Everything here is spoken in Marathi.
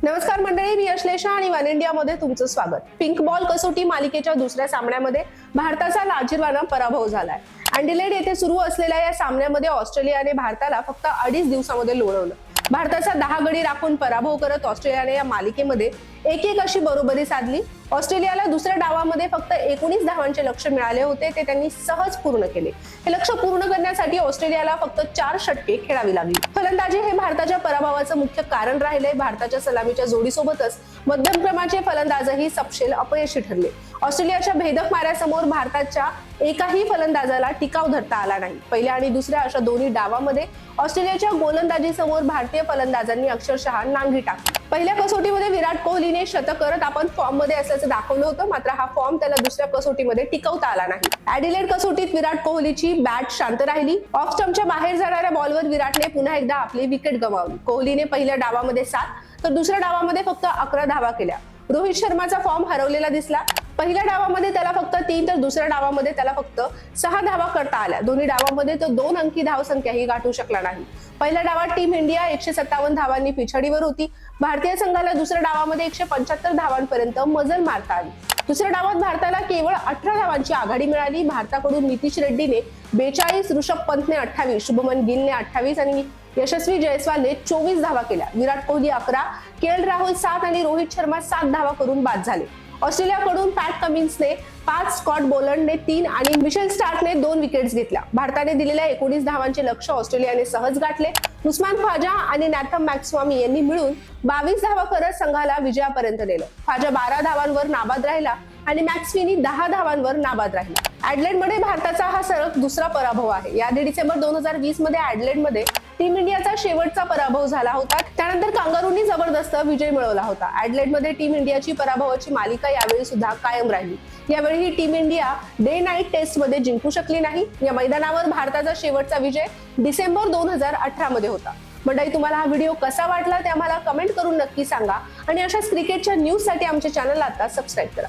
नमस्कार मंडळी मी अश्लेषा आणि वन इंडियामध्ये तुमचं स्वागत. पिंक बॉल कसोटी मालिकेच्या दुसऱ्या सामन्यामध्ये भारताचा लाजिरवाना पराभव झालाय. अँडिलेड येथे सुरू असलेल्या या सामन्यामध्ये ऑस्ट्रेलियाने भारताला फक्त अडीच दिवसामध्ये लोळवलं. भारताचा दहा गडी राखून पराभव करत ऑस्ट्रेलियाने या मालिकेमध्ये एक एक अशी बरोबरी साधली. ऑस्ट्रेलियाला दुसऱ्या डावामध्ये फक्त एकोणीस धावांचे लक्ष मिळाले होते ते त्यांनी सहज पूर्ण केले. हे लक्ष पूर्ण करण्यासाठी ऑस्ट्रेलियाला फक्त चार षटके खेळावी लागली. फलंदाजी हे भारताच्या पराभवाचं मुख्य कारण राहिले भारताच्या सलामीच्या जोडीसोबतच मध्यम क्रमाचे फलंदाजही सपशेल अपयशी ठरले. ऑस्ट्रेलियाच्या भेदक माऱ्यासमोर भारताच्या एकाही फलंदाजाला टिकाव धरता आला नाही. पहिल्या आणि दुसऱ्या अशा दोन्ही डावामध्ये ऑस्ट्रेलियाच्या गोलंदाजीसमोर भारतीय भारतीय फलंदाजांनी अक्षरशः नांगी टाकली. पहिल्या कसोटीमध्ये विराट कोहलीने शतक करत आपण फॉर्ममध्ये असल्याचं दाखवलं होतं मात्र हा फॉर्म त्याला दुसऱ्या कसोटीमध्ये टिकवता आला नाही. ऍडिलेड कसोटीत विराट कोहलीची बॅट शांत राहिली. ऑफ स्टंपच्या बाहेर जाणाऱ्या बॉलवर विराटने पुन्हा एकदा आपली विकेट गमावली. कोहलीने पहिल्या डावामध्ये सात तर दुसऱ्या डावामध्ये फक्त अकरा धावा केल्या. रोहित शर्माचा फॉर्म हरवलेला दिसला. पहिल्या डावामध्ये त्याला फक्त तीन तर दुसऱ्या डावामध्ये त्याला फक्त सहा धावा करता आल्या. दोन्ही डावामध्ये तो दोन अंकी धावसंख्याही गाठू शकला नाही. पहिल्या डावात टीम इंडिया एकशे सत्तावन्न धावांनी पिछाडीवर होती. भारतीय संघाला दुसऱ्या डावामध्ये एकशे पंच्याहत्तर धावांपर्यंत मजल मारता आली. दुसऱ्या डावात भारताला केवळ अठरा धावांची आघाडी मिळाली. भारताकडून नितीश रेड्डीने बेचाळीस ऋषभ पंतने अठ्ठावीस शुभमन गिलने अठ्ठावीस आणि यशस्वी जयस्वालने चोवीस धावा केल्या. विराट कोहली अकरा के एल राहुल सात आणि रोहित शर्मा सात धावा करून बाद झाले. ऑस्ट्रेलियाकडून पॅट कमिन्सने पाच स्कॉट बोलंडने तीन आणि मिशेल स्टार्कने दोन विकेट्स घेतल्या. भारताने दिलेल्या एकोणीस धावांचे लक्ष ऑस्ट्रेलियाने सहज गाठले. उस्मान ख्वाजा आणि नॅथम मॅक्स्वामी यांनी मिळून बावीस धावा करत संघाला विजयापर्यंत नेलं. ख्वाजा बारा धावांवर नाबाद राहिला आणि मॅक्सवीनी दहा धावांवर नाबाद राहिला. ऍडलेडमध्ये भारताचा हा सरक दुसरा पराभव आहे. याआधी डिसेंबर दोन हजार वीसमध्ये ऍडलेडमध्ये टीम इंडियाचा शेवटचा पराभव झाला होता. त्यानंतर कांगारूंनी जबरदस्त विजय मिळवला होता. ऍडलेटमध्ये टीम इंडियाची पराभवाची मालिका यावेळी सुद्धा कायम राहिली. यावेळी ही टीम इंडिया डे नाईट टेस्टमध्ये जिंकू शकली नाही. या मैदानावर भारताचा शेवटचा विजय डिसेंबर दोन हजार अठरा मध्ये होता. मंडळी तुम्हाला हा व्हिडिओ कसा वाटला ते आम्हाला कमेंट करून नक्की सांगा. आणि अशाच क्रिकेटच्या न्यूजसाठी आमच्या चॅनलला आता सबस्क्राईब करा.